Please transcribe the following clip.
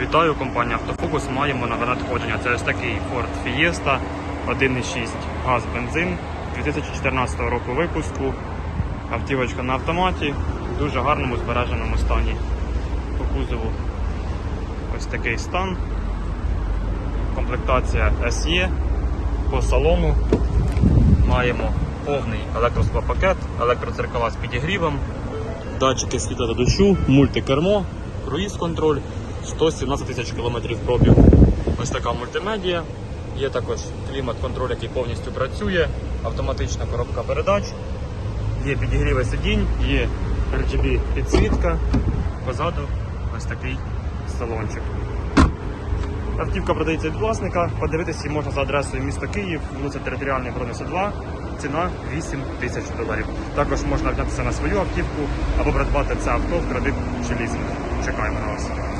Вітаю, компанія Автофокус. Маємо нове надходження. Це ось такий Ford Fiesta 1.6 газ бензин 2014 року випуску. Автівочка на автоматі в дуже гарному збереженому стані. По кузову ось такий стан. Комплектація SE. По салону маємо повний електросклопакет, електродзеркала з підігрівом, датчики світла та дощу, мультикермо, круїз-контроль, 117 тисяч кілометрів пробігу. Ось така мультимедія. Є також клімат-контроль, який повністю працює, автоматична коробка передач, є підігріви сидінь, є RGB підсвітка. Позаду ось такий салончик. Автівка продається від власника. Подивитися можна за адресою місто Київ, вулиця Територіальної оборони 102, ціна 8 тисяч доларів. Також можна внятися на свою автівку або придбати це авто в кредит чи лізинг. Чекаємо на вас.